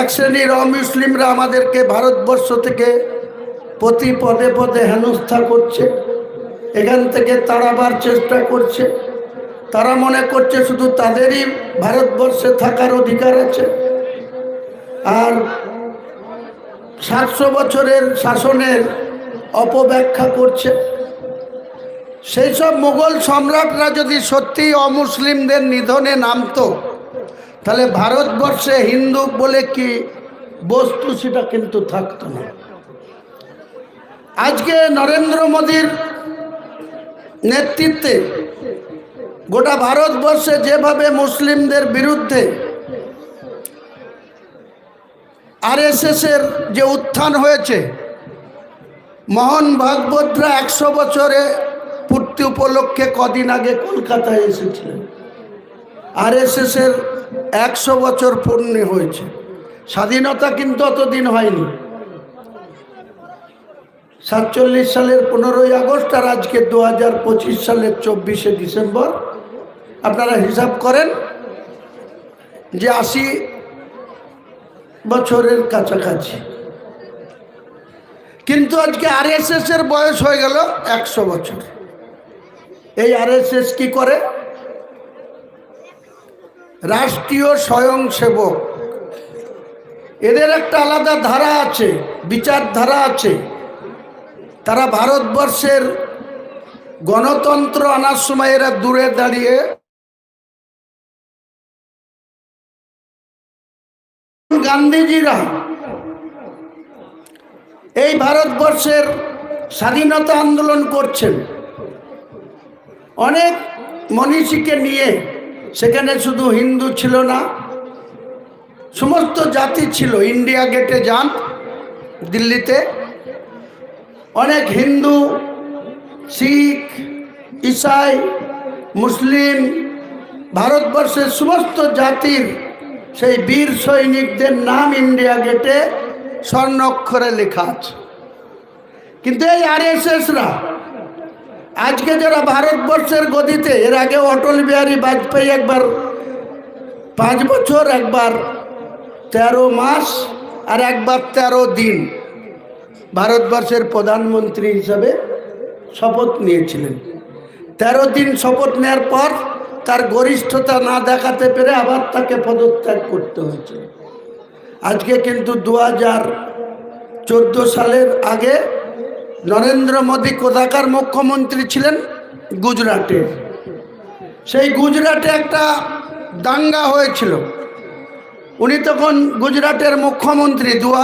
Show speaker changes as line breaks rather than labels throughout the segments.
এক শ্রেণির অমুসলিমরা আমাদেরকে ভারতবর্ষ থেকে প্রতি পদে পদে হেনস্থা করছে। এখান থেকে তাড়াবার চেষ্টা করছে। তারা মনে করছে শুধু তাদেরই ভারতবর্ষে থাকার অধিকার আছে। আর সাতশো বছরের শাসনের অপব্যাখ্যা করছে। সেই সব মুঘল সম্রাটরা যদি সত্যি অমুসলিমদের নিধনে নামতো তাহলে ভারতবর্ষে হিন্দু বলে কি বস্তু সেটা কিন্তু থাকতো না। আজকে নরেন্দ্র মোদীর নেতৃত্বে গোটা ভারতবর্ষে যেভাবে মুসলিমদের বিরুদ্ধে আর আরএসএসের যে উত্থান হয়েছে, মোহন ভাগবতরা একশো বছরে পূর্তি উপলক্ষে কদিন আগে কলকাতায় এসেছিলেন। আরএসএসের একশো বছর পূর্ণ হয়েছে। স্বাধীনতা কিন্তু অতদিন হয়নি। সাতচল্লিশ সালের পনেরোই আগস্ট আর আজকে দু হাজার পঁচিশ সালের চব্বিশে ডিসেম্বর। আপনারা হিসাব করেন যে আশি বছরের কাছাকাছি। কিন্তু আজকে আরএসএস এর বয়স হয়ে গেল একশো বছর। এই আরএসএস কি করে? রাষ্ট্রীয় স্বয়ংসেবক। এদের একটা আলাদা ধারা আছে, বিচারধারা আছে। তারা ভারতবর্ষের গণতন্ত্র আনার সময় এরা দূরে দাঁড়িয়ে গান্ধীজিরা এই ভারতবর্ষের স্বাধীনতা আন্দোলন করছেন। অনেক মনীষীকে নিয়ে সেখানে শুধু হিন্দু ছিল না, সমস্ত জাতি ছিল। ইন্ডিয়া গেটে যান, দিল্লিতে। অনেক হিন্দু, শিখ, ইসাই, মুসলিম, ভারতবর্ষের সমস্ত জাতির সেই বীর সৈনিকদের নাম ইন্ডিয়া গেটে স্বর্ণ অক্ষরে লেখা আছে। কিন্তু এই আরএসএসরা আজকে যারা ভারতবর্ষের গদিতে, এর আগে অটল বিহারী বাজপেয়ী একবার, পাঁচ বছর একবার, তেরো মাস আর একবার তেরো দিন ভারতবর্ষের প্রধানমন্ত্রী হিসাবে শপথ নিয়েছিলেন। তেরো দিন শপথ নেওয়ার পর তার গরিষ্ঠতা না দেখাতে পেরে আবার তাকে পদত্যাগ করতে হয়েছে আজকে কিন্তু দু হাজার চোদ্দ সালের আগে নরেন্দ্র মোদী কোথাকার মুখ্যমন্ত্রী ছিলেন? গুজরাটে। সেই গুজরাটে একটা দাঙ্গা হয়েছিল। উনি তখন গুজরাটের মুখ্যমন্ত্রী দু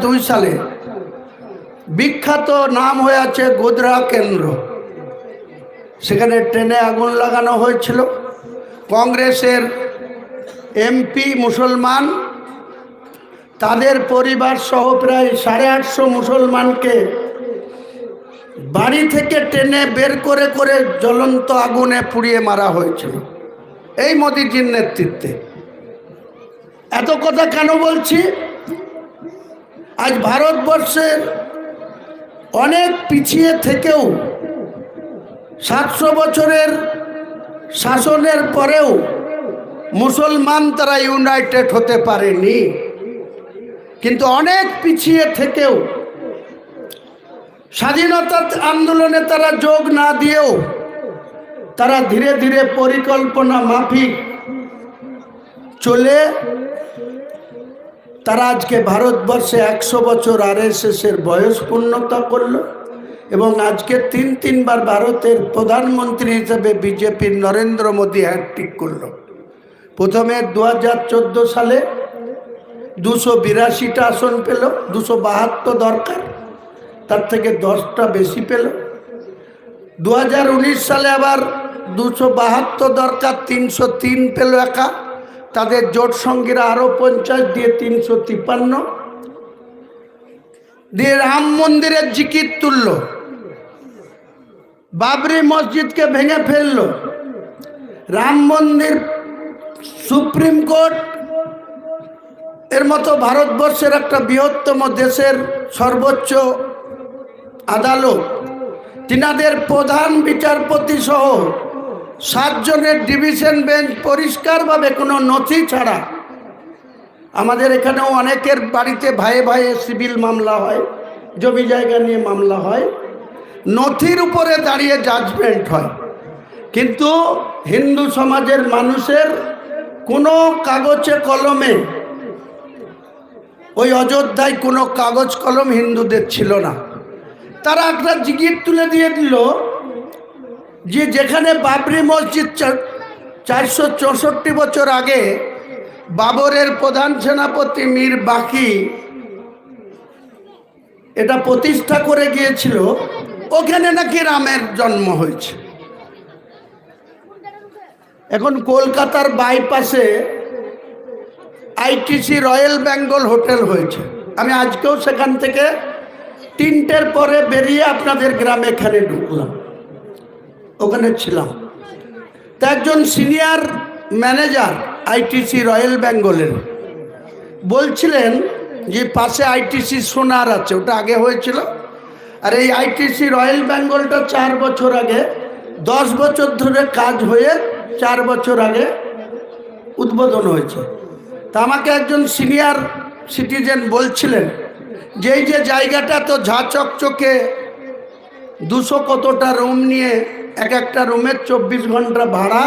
দুই সালে। বিখ্যাত নাম হয়ে আছে গোদরা কেন্দ্র। সেখানে ট্রেনে আগুন লাগানো হয়েছিল। কংগ্রেসের এমপি মুসলমান, তাদের পরিবার সহ প্রায় সাড়ে আটশো মুসলমানকে বাড়ি থেকে টেনে বের করে করে জ্বলন্ত আগুনে পুড়িয়ে মারা হয়েছিল। এই মোদিজির নেতৃত্বে। এত কথা কেন বলছি? আজ ভারতবর্ষের অনেক পিছিয়ে থেকেও সাতশো বছরের শাসনের পরেও মুসলমান তারা ইউনাইটেড হতে পারেনি। কিন্তু অনেক পিছিয়ে থেকেও স্বাধীনতা আন্দোলনে তারা যোগ না দিয়েও তারা ধীরে ধীরে পরিকল্পনা মাফিক চলে তারা আজকে ভারতবর্ষে একশো বছর আর এর বয়স পূর্ণতা করল এবং আজকে তিন তিনবার ভারতের প্রধানমন্ত্রী হিসেবে বিজেপির নরেন্দ্র মোদী হ্যাট্রিক করল। প্রথমে দু হাজার চোদ্দ সালে দুশো বিরাশিটা আসন পেল, দুশো বাহাত্তর দরকার। তার থেকে দশটা বেশি পেল। দু হাজার উনিশ সালে আবার দুশো বাহাত্তর দরকার, তিনশো তিন পেল একা। তাদের জোট সঙ্গীরা আরও পঞ্চাশ, দিয়ে তিনশো তিপ্পান্ন। দিয়ে রাম মন্দিরের জিকির তুলল। বাবরি মসজিদকে ভেঙে ফেলল। রাম মন্দির সুপ্রিম কোর্ট, এর মতো ভারতবর্ষের একটা বৃহত্তম দেশের সর্বোচ্চ আদালত, তিনাদের প্রধান বিচারপতি সহ সাতজনের ডিভিশন বেঞ্চ পরিষ্কারভাবে কোনো নথি ছাড়া আমাদের এখানেও অনেকের বাড়িতে ভাইয়ে ভাইয়ে সিভিল মামলা হয়, জমি জায়গা নিয়ে মামলা হয়। নথির উপরে দাঁড়িয়ে জাজমেন্ট হয়। কিন্তু হিন্দু সমাজের মানুষের কোনো কাগজে কলমে, ওই অযোধ্যায় কোনো কাগজ কলম হিন্দুদের ছিল না। তারা একটা জিগির তুলে দিয়ে দিল যে যেখানে বাবরি মসজিদ চারশো চৌষট্টি বছর আগে বাবরের প্রধান সেনাপতি মীর বাকি এটা প্রতিষ্ঠা করে গিয়েছিল, ওখানে নাকি রামের জন্ম হয়েছে। এখন কলকাতার বাইপাসে আইটিসি রয়্যাল বেঙ্গল হোটেল হয়েছে। আমি আজকেও সেখান থেকে তিনটের পরে বেরিয়ে আপনাদের গ্রামে এখানে ঢুকলাম। ওখানে ছিলাম। তা একজন সিনিয়র ম্যানেজার, আইটিসি রয়্যাল বেঙ্গলের, বলছিলেন যে পাশে আইটিসি সোনার আছে, ওটা আগে হয়েছিল। আর এই আইটিসি রয়্যাল বেঙ্গলটা চার বছর আগে, দশ বছর ধরে কাজ হয়ে চার বছর আগে উদ্বোধন হয়েছে। তা আমাকে একজন সিনিয়র সিটিজেন বলছিলেন যে এই যে জায়গাটা তো ঝা চকচকে দুশো কতটা রুম নিয়ে এক একটা রুমের চব্বিশ ঘণ্টা ভাড়া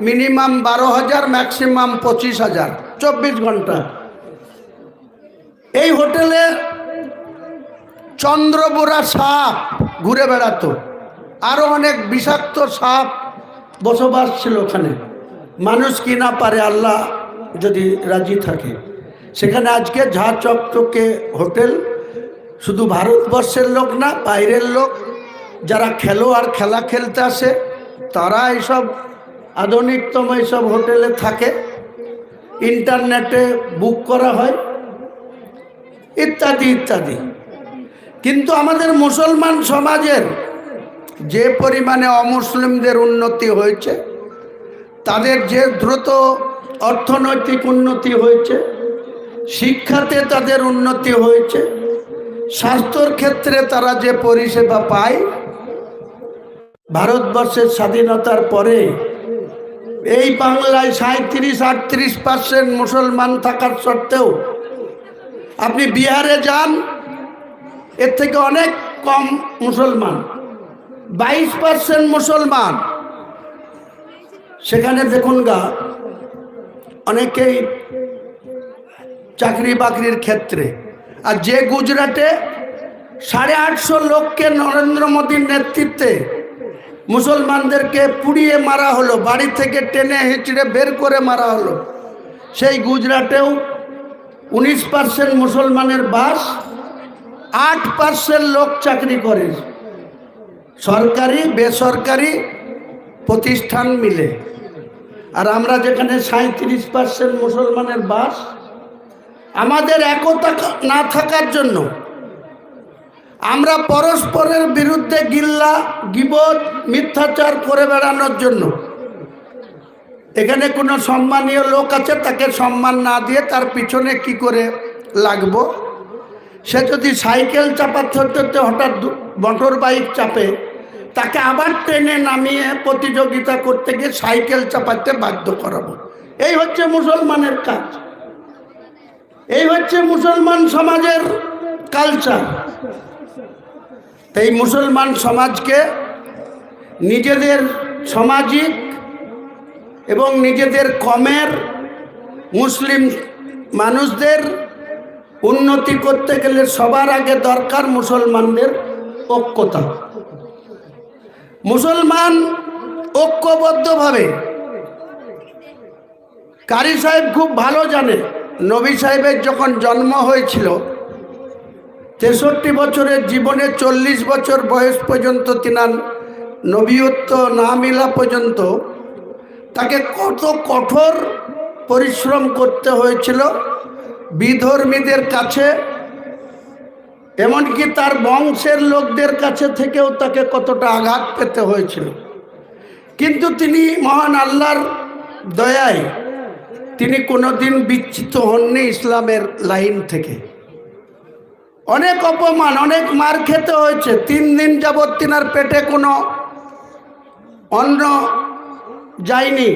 মিনিমাম বারো হাজার ম্যাক্সিমাম পঁচিশ হাজার। চব্বিশ ঘণ্টা। এই হোটেলে চন্দ্রবোরা সাপ ঘুরে বেড়াতো। আরও অনেক বিষাক্ত সাপ বসবাস ছিল ওখানে। মানুষ কি না পারে আল্লাহ যদি রাজি থাকে। সেখানে আজকে ঝা চকচকে হোটেল, শুধু ভারতবর্ষের লোক না, বাইরের লোক, যারা খেলো আর খেলা খেলতে আসে, তারা এইসব আধুনিকতম এইসব হোটেলে থাকে। ইন্টারনেটে বুক করা হয়, ইত্যাদি ইত্যাদি। কিন্তু আমাদের মুসলমান সমাজের যে পরিমাণে অমুসলিমদের উন্নতি হয়েছে, তাদের যে দ্রুত অর্থনৈতিক উন্নতি হয়েছে শিক্ষাতে তাদের উন্নতি হয়েছে। স্বাস্থ্যর ক্ষেত্রে তারা যে পরিষেবা পায়, ভারতবর্ষের স্বাধীনতার পরে এই বাংলায় সাঁত্রিশ আটত্রিশ পার্সেন্ট মুসলমান থাকার সত্ত্বেও আপনি বিহারে যান, এর থেকে অনেক কম মুসলমান। বাইশ পার্সেন্ট মুসলমান। সেখানে দেখুন গা, অনেকেই চাকরি বাকরির ক্ষেত্রে। আর যে গুজরাটে সাড়ে আটশো লোককে নরেন্দ্র মোদীর নেতৃত্বে মুসলমানদেরকে পুড়িয়ে মারা হলো, বাড়ি থেকে টেনে হেঁচড়ে বের করে মারা হলো, সেই গুজরাটেও উনিশ পার্সেন্ট মুসলমানের বাস, আট পার্সেন্ট লোক চাকরি করে। সরকারি, বেসরকারি প্রতিষ্ঠান মিলে। আর আমরা যেখানে সাঁত্রিশ পার্সেন্ট মুসলমানের বাস আমাদের একতা না থাকার জন্য আমরা পরস্পরের বিরুদ্ধে গিল্লা গিবত মিথ্যাচার করে বেড়ানোর জন্য। এখানে কোনো সম্মানীয় লোক আছে, তাকে সম্মান না দিয়ে তার পিছনে কি করে লাগবো? সে যদি সাইকেল চাপাতে হতে হঠাৎ মোটর বাইক চাপে, তাকে আবার ট্রেনে নামিয়ে প্রতিযোগিতা করতে গিয়ে সাইকেল চাপাতে বাধ্য করাবো। এই হচ্ছে মুসলমানের কাজ। এই হচ্ছে মুসলমান সমাজের কালচার এই মুসলমান সমাজকে নিজেদের সামাজিক এবং নিজেদের কমের মুসলিম মানুষদের উন্নতি করতে গেলে সবার আগে দরকার মুসলমানদের ঐক্যতা। মুসলমান ঐক্যবদ্ধভাবে, কারি সাহেব খুব ভালো জানে নবী সাহেবের যখন জন্ম হয়েছিল, তেষট্টি বছরের জীবনে চল্লিশ বছর বয়স পর্যন্ত তিনার নবীয়ত্ব না মিলা পর্যন্ত তাকে কত কঠোর পরিশ্রম করতে হয়েছিল। বিধর্মীদের কাছে, এমনকি তার বংশের লোকদের কাছে থেকেও তাকে কতটা আঘাত পেতে হয়েছিল। কিন্তু তিনি মহান আল্লাহর দয়ায় তিনি কোনোদিন বিচ্ছিত হননি ইসলামের লাইন থেকে। অনেক অপমান, অনেক মার খেতে হয়েছে। তিন দিন যাবৎ তিনার পেটে কোনো অন্ন যায়নি।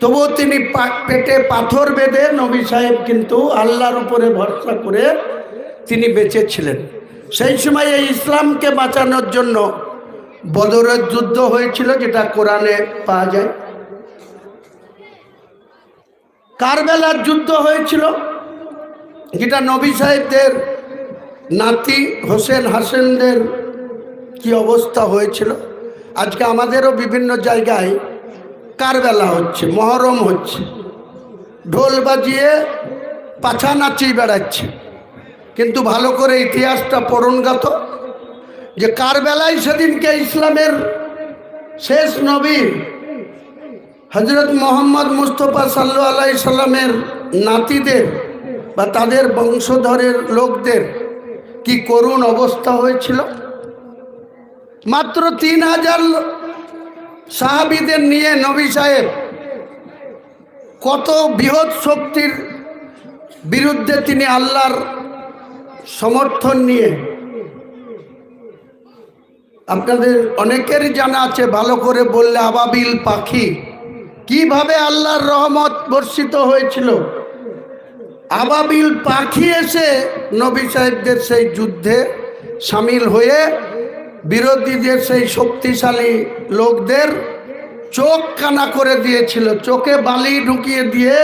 তবুও তিনি পেটে পাথর বেঁধে নবী সাহেব কিন্তু আল্লাহর উপরে ভরসা করে তিনি বেঁচে ছিলেন সেই সময় এই ইসলামকে বাঁচানোর জন্য বদরের যুদ্ধ হয়েছিল, যেটা কোরআনে পাওয়া যায়। কারবেলার যুদ্ধ হয়েছিল। যেটা নবী সাহেবদের, নাতি হোসেন হাসেনদের কি অবস্থা হয়েছিল। আজকে আমাদেরও বিভিন্ন জায়গায় কারবেলা হচ্ছে, মহরম হচ্ছে। ঢোল বাজিয়ে পাছা নাচিয়ে বেড়াচ্ছে। কিন্তু ভালো করে ইতিহাসটা পড়ুন গাত যে কারবেলায় সেদিনকে ইসলামের শেষ নবী হজরত মোহাম্মদ মুস্তফা সাল্লু আলাই সাল্লামের নাতিদের বা তাদের বংশধরের লোকদের কি করুণ অবস্থা হয়েছিল? মাত্র তিন হাজার সাহাবিদের নিয়ে নবী সাহেব কত বৃহৎ শক্তির বিরুদ্ধে তিনি আল্লাহর সমর্থন নিয়ে আপনাদের অনেকেরই জানা আছে, ভালো করে বললে আবাবিল পাখি। কীভাবে আল্লাহর রহমত বর্ষিত হয়েছিল? আবাবিল পাখি এসে নবী সাহেবদের সেই যুদ্ধে সামিল হয়ে বিরোধীদের সেই শক্তিশালী লোকদের চোখ কানা করে দিয়েছিল। চোখে বালি ঢুকিয়ে দিয়ে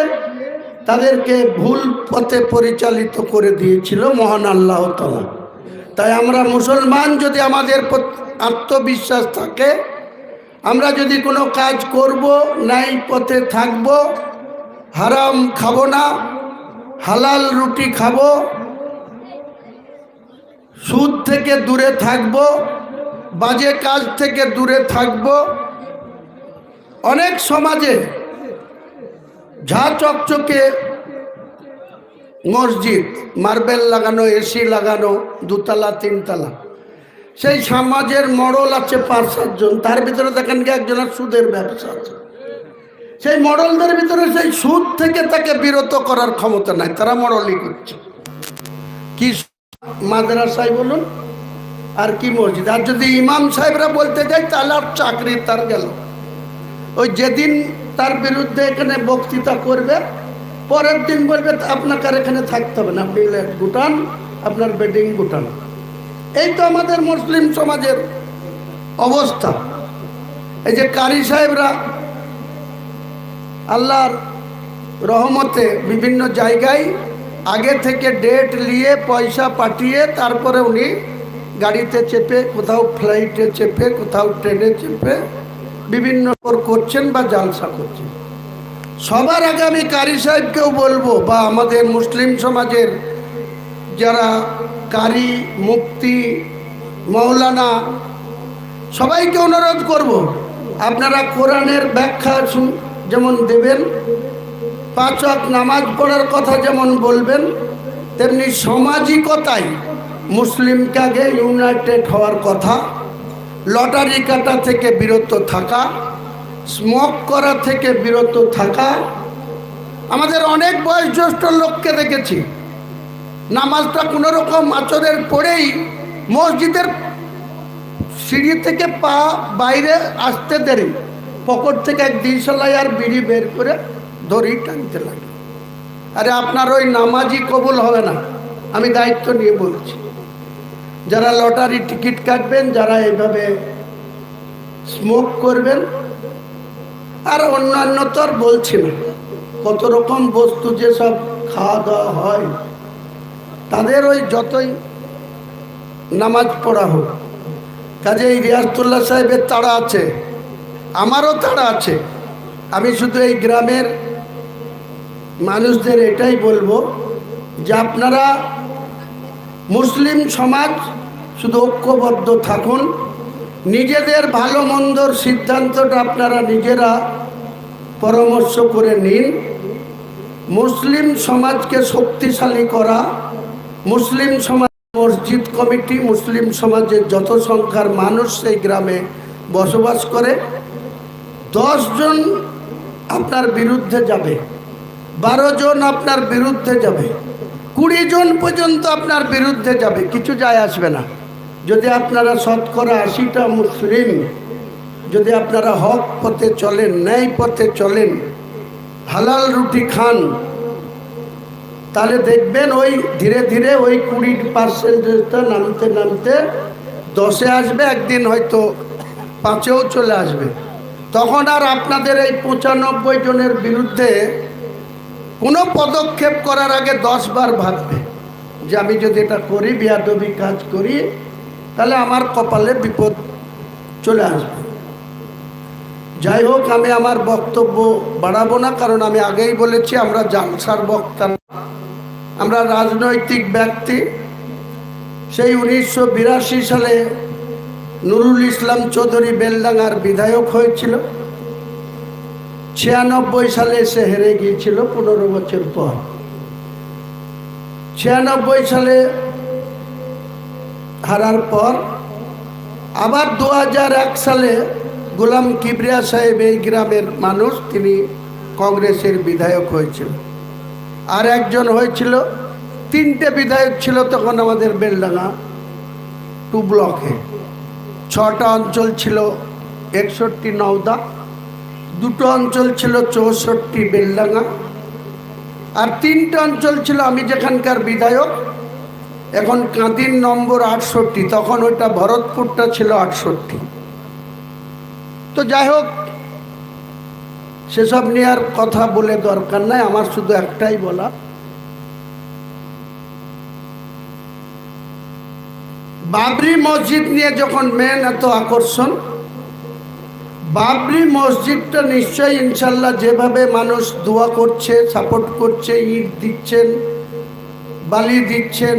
তাদেরকে ভুল পথে পরিচালিত করে দিয়েছিল মহান আল্লাহ তালা তাই আমরা মুসলমান যদি আমাদের আত্মবিশ্বাস থাকে আমরা যদি কোনো কাজ করব, নাই পথে থাকব, হারাম খাব না, হালাল রুটি খাব, সুদ থেকে দূরে থাকব, বাজে কাজ থেকে দূরে থাকব, অনেক সমাজে ঝা চকচকে মসজিদ, মার্বেল লাগানো, এসি লাগানো, দুতলা, তিনতলা। সেই সমাজের মডল আছে পাঁচ সাতজন। তার ভিতরে দেখেন কি একজনের সুদের ব্যবসা আছে। সেই মডলদের ভিতরে সেই সুদ থেকে তাকে বিরত করার ক্ষমতা নাই। তারা মডলই করছে। কি মাদ্রাসায় বলুন? আর কি মসজিদ? আর যদি ইমাম সাহেবরা বলতে যাই তাহলে আর চাকরি তার গেল। ওই যেদিন তার বিরুদ্ধে এখানে বক্তৃতা করবে, পরের দিন বলবে, আপনাকে আর এখানে থাকতে হবে না। আপনি গুটান, আপনার বেডিং গুটান। এই তো আমাদের মুসলিম সমাজের অবস্থা। এই যে কারি সাহেবরা আল্লাহর রহমতে বিভিন্ন জায়গায় আগে থেকে ডেট নিয়ে পয়সা পাঠিয়ে তারপরে উনি গাড়িতে চেপে, কোথাও ফ্লাইটে চেপে, কোথাও ট্রেনে চেপে বিভিন্ন করছেন বা জালসা করছেন। সবার আগে আমি কারি সাহেবকেও বলব বা আমাদের মুসলিম সমাজের যারা কারি মুক্তি মৌলানা সবাইকে অনুরোধ করব, আপনারা কোরআনের ব্যাখ্যা যেমন দেবেন, পাঁচ নামাজ পড়ার কথা যেমন বলবেন, তেমনি সামাজিকতায় মুসলিমকে আগে ইউনাইটেড হওয়ার কথা, লটারি কাটা থেকে বিরত থাকা, স্মোক করা থেকে বিরত থাকা, আমাদের অনেক বয়োজ্যেষ্ঠ লোককে দেখেছি। নামাজটা কোনো রকম আচরের পরেই মসজিদের সিঁড়ি থেকে পা বাইরে আসতে দেরি। পকেট থেকে এক দিশলাই আর বিড়ি বের করে দড়ি টানতে লাগে। আরে আপনার ওই নামাজই কবুল হবে না। আমি দায়িত্ব নিয়ে বলছি। যারা লটারি টিকিট কাটবেন, যারা এইভাবে স্মোক করবেন, আর অন্যান্য তো আর বলছি না। কত রকম বস্তু যেসব খাওয়া দাওয়া হয়। তাদের ওই যতই নামাজ পড়া হোক কাজে এই রিয়াজতুল্লাহ সাহেবের তাড়া আছে, আমারও তাড়া আছে। আমি শুধু এই গ্রামের মানুষদের এটাই বলব যে আপনারা মুসলিম সমাজ শুধু ঐক্যবদ্ধ থাকুন, নিজেদের ভালো মন্দর সিদ্ধান্তটা আপনারা নিজেরা পরামর্শ করে নিন। মুসলিম সমাজকে শক্তিশালী করা মুসলিম সমাজ, মসজিদ কমিটি মুসলিম সমাজের যত সংখ্যার মানুষ সেই গ্রামে বসবাস করে জন আপনার বিরুদ্ধে যাবে, বারো জন আপনার বিরুদ্ধে যাবে, কুড়ি জন পর্যন্ত আপনার বিরুদ্ধে যাবে, কিছু যায় আসবে না। যদি আপনারা শতকরা আশিটা মুসলিম, যদি আপনারা হক পথে চলেন, ন্যায় পথে চলেন, হালাল রুটি খান তাহলে দেখবেন ওই ধীরে ধীরে ওই কুড়ি পার্সেন্টেজটা নামতে নামতে দশে আসবে, একদিন হয়তো পাঁচেও চলে আসবে। তখন আর আপনাদের এই পঁচানব্বই জনের বিরুদ্ধে কোনো পদক্ষেপ করার আগে দশ বার ভাববে যে আমি যদি এটা করি, বিয়াদবি কাজ করি, তাহলে আমার কপালে বিপদ চলে আসবে। যাই হোক, আমি আমার বক্তব্য বাড়াবো না, কারণ আমি আগেই বলেছি আমরা জালসার বক্তা আমরা রাজনৈতিক ব্যক্তি। সেই উনিশশো বিরাশি সালে নুরুল ইসলাম চৌধুরী বেলডাঙ্গার বিধায়ক হয়েছিল। ছিয়ানব্বই সালে সে হেরে গিয়েছিল পনেরো বছর পর। ছিয়ানব্বই সালে হারার পর আবার দু সালে গোলাম কিবরিয়া সাহেব এই গ্রামের মানুষ, তিনি কংগ্রেসের বিধায়ক হয়েছিল। আর একজন হয়েছিল, তিনটে বিধায়ক ছিল তখন আমাদের বেলডাঙ্গা টু ব্লকে। ছটা অঞ্চল ছিল একষট্টি নওদা, দুটো অঞ্চল ছিল চৌষট্টি বেলডাঙা আর তিনটে অঞ্চল ছিল আমি যেখানকার বিধায়ক, এখন কাঁদির নম্বর আটষট্টি, তখন ওইটা ভরতপুরটা ছিল আটষট্টি। তো যাই হোক, সেসব নিয়ে আর কথা বলে দরকার নাই, আমার শুধু একটাই বলা। বাবরি মসজিদ নিয়ে যখন মেন এত আকর্ষণ, বাবরি মসজিদটা নিশ্চয়ই ইনশাল্লাহ যেভাবে মানুষ দোয়া করছে সাপোর্ট করছে ইট দিচ্ছেন, বালি দিচ্ছেন